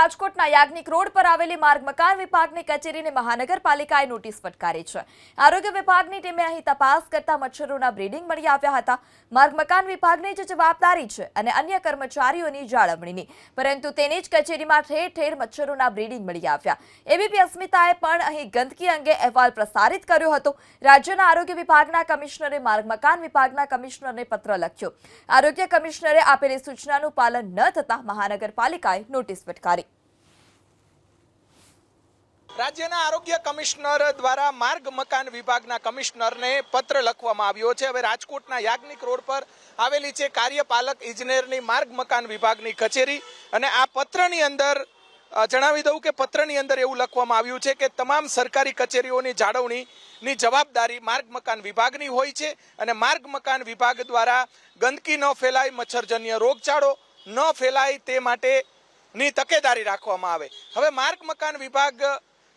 રાજકોટના યાજ્ઞિક રોડ પર આવેલી માર્ગ મકાન વિભાગની કચેરીને મહાનગરપાલિકાએ નોટિસ ફટકારી છે. આરોગ્ય વિભાગની ટીમે અહીં તપાસ કરતા મચ્છરોના બ્રીડિંગ મળી આવ્યા હતા. માર્ગ મકાન વિભાગની જ જવાબદારી છે અને અન્ય કર્મચારીઓની જાળવણીની. પરંતુ તેની જ કચેરીમાં ઠેર ઠેર મચ્છરોના બ્રીડિંગ મળી આવ્યા. એબીપી અસ્મિતાએ પણ અહીં ગંદકી અંગે અહેવાલ પ્રસારિત કર્યો હતો. રાજ્યના આરોગ્ય વિભાગના કમિશનરે માર્ગ મકાન વિભાગના કમિશનરને પત્ર લખ્યો. આરોગ્ય કમિશનરે આપેલી સૂચનાનું પાલન ન થતાં મહાનગરપાલિકાએ નોટિસ ફટકારી. રાજ્યના આરોગ્ય કમિશનર દ્વારા માર્ગ મકાન વિભાગના કમિશનરને પત્ર લખવામાં આવ્યો છે. હવે રાજકોટના યાજ્ઞિક રોડ પર આવેલી છે કાર્યપાલક ઇજનેરની માર્ગ મકાન વિભાગની કચેરી અને આ પત્રની અંદર જણાવી દઉં કે પત્રની અંદર એવું લખવામાં આવ્યું છે કે તમામ સરકારી કચેરીઓની જાળવણીની જવાબદારી માર્ગ મકાન વિભાગની હોય છે અને માર્ગ મકાન વિભાગ દ્વારા ગંદકી ન ફેલાય, મચ્છરજન્ય રોગચાળો ન ફેલાય તે માટેની તકેદારી રાખવામાં આવે. હવે માર્ગ મકાન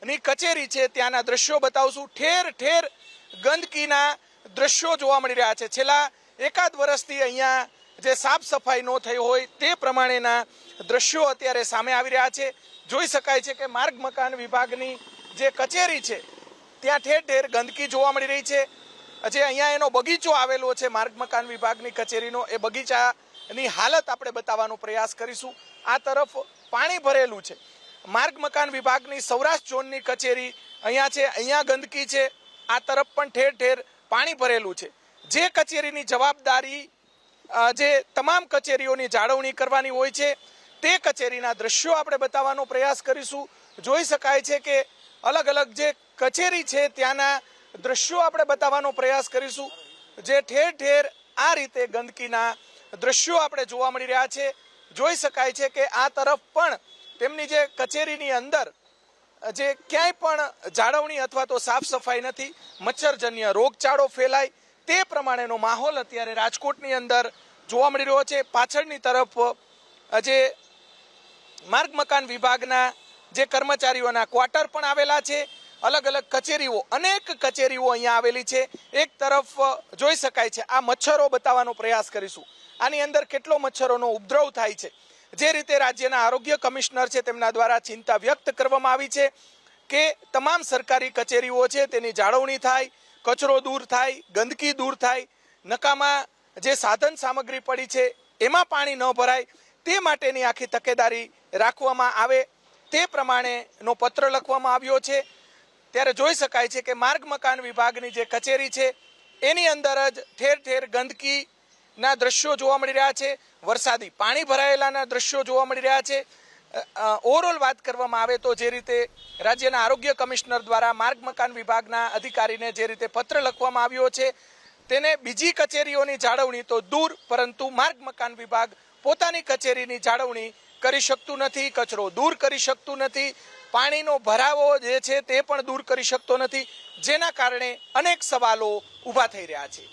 વિભાગની કચેરી છે, ત્યાંના દ્રશ્યો બતાવશું. ઠેર ઠેર ગંદકીના દ્રશ્યો જોવા મળી રહ્યા છે. છેલ્લા એકાદ વર્ષથી અહીંયા જે સાફ સફાઈ ન થઈ હોય તે પ્રમાણેના દ્રશ્યો અત્યારે સામે આવી રહ્યા છે. જોઈ શકાય છે કે માર્ગ મકાન વિભાગની જે કચેરી છે, ત્યાં ઠેર ઠેર ગંદકી જોવા મળી રહી છે. જે અહીંયા એનો બગીચો આવેલો છે માર્ગ મકાન વિભાગની કચેરીનો. એ બગીચાની હાલત આપણે બતાવવાનો પ્રયાસ કરીશું. આ તરફ પાણી ભરેલું છે. માર્ગ મકાન વિભાગની સૌરાષ્ટ્ર ઝોનની કચેરી, અહીંયા છે, અહીંયા ગંદકી છે, આ તરફ પણ ઠેર ઠેર પાણી ભરેલું છે. જે કચેરીની જવાબદારી જે તમામ કચેરીઓની જાળવણી કરવાની હોય છે, તે કચેરીના દ્રશ્યો આપણે બતાવવાનો પ્રયાસ કરીશું. જોઈ શકાય છે કે અલગ અલગ જે કચેરી છે ત્યાંના દ્રશ્યો આપણે બતાવવાનો પ્રયાસ કરીશું. જે ઠેર ઠેર આ રીતે ગંદકીના દ્રશ્યો આપણે જોવા મળી રહ્યા છે. જોઈ શકાય છે કે આ તરફ પણ તેમની જે કચેરીની અંદર જે ક્યાંય પણ જાળવણી અથવા તો સાફ સફાઈ નથી, મચ્છરજન્ય રોગચાળો ફેલાય, તે પ્રમાણેનો માહોલ અત્યારે રાજકોટની અંદર જોવા મળી રહ્યો છે. પાછળની તરફ જે માર્ગ મકાન વિભાગના જે કર્મચારીઓના ક્વાર્ટર પણ આવેલા છે. અલગ અલગ કચેરીઓ, અનેક કચેરીઓ અહીંયા આવેલી છે. એક તરફ જોઈ શકાય છે, આ મચ્છરો બતાવવાનો પ્રયાસ કરીશું. આની અંદર કેટલો મચ્છરોનો ઉપદ્રવ થાય છે? જે રીતે રાજ્યના આરોગ્ય કમિશનર છે તેમના દ્વારા ચિંતા વ્યક્ત કરવામાં આવી છે કે તમામ સરકારી કચેરીઓ છે તેની જાળવણી થાય, કચરો દૂર થાય, ગંદકી દૂર થાય, નકામા જે સાધન સામગ્રી પડી છે એમાં પાણી ન ભરાય, તે માટેની આખી તકેદારી રાખવામાં આવે. તે પ્રમાણેનો પત્ર લખવામાં આવ્યો છે. ત્યારે જોઈ શકાય છે કે માર્ગ મકાન વિભાગની જે કચેરી છે, એની અંદર જ ઠેર ઠેર ગંદકીના દ્રશ્યો જોવા મળી રહ્યા છે. વરસાદી પાણી ભરાયેલાના દ્રશ્યો જોવા મળી રહ્યા છે. ઓવરઓલ વાત કરવામાં આવે તો જે રીતે રાજ્યના આરોગ્ય કમિશનર દ્વારા માર્ગ મકાન વિભાગના અધિકારીને જે રીતે પત્ર લખવામાં આવ્યો છે, તેને બીજી કચેરીઓની જાળવણી તો દૂર, પરંતુ માર્ગ મકાન વિભાગ પોતાની કચેરીની જાળવણી કરી શકતું નથી, કચરો દૂર કરી શકતું નથી, પાણીનો ભરાવો જે છે તે પણ દૂર કરી શકતો નથી, જેના કારણે અનેક સવાલો ઊભા થઈ રહ્યા છે.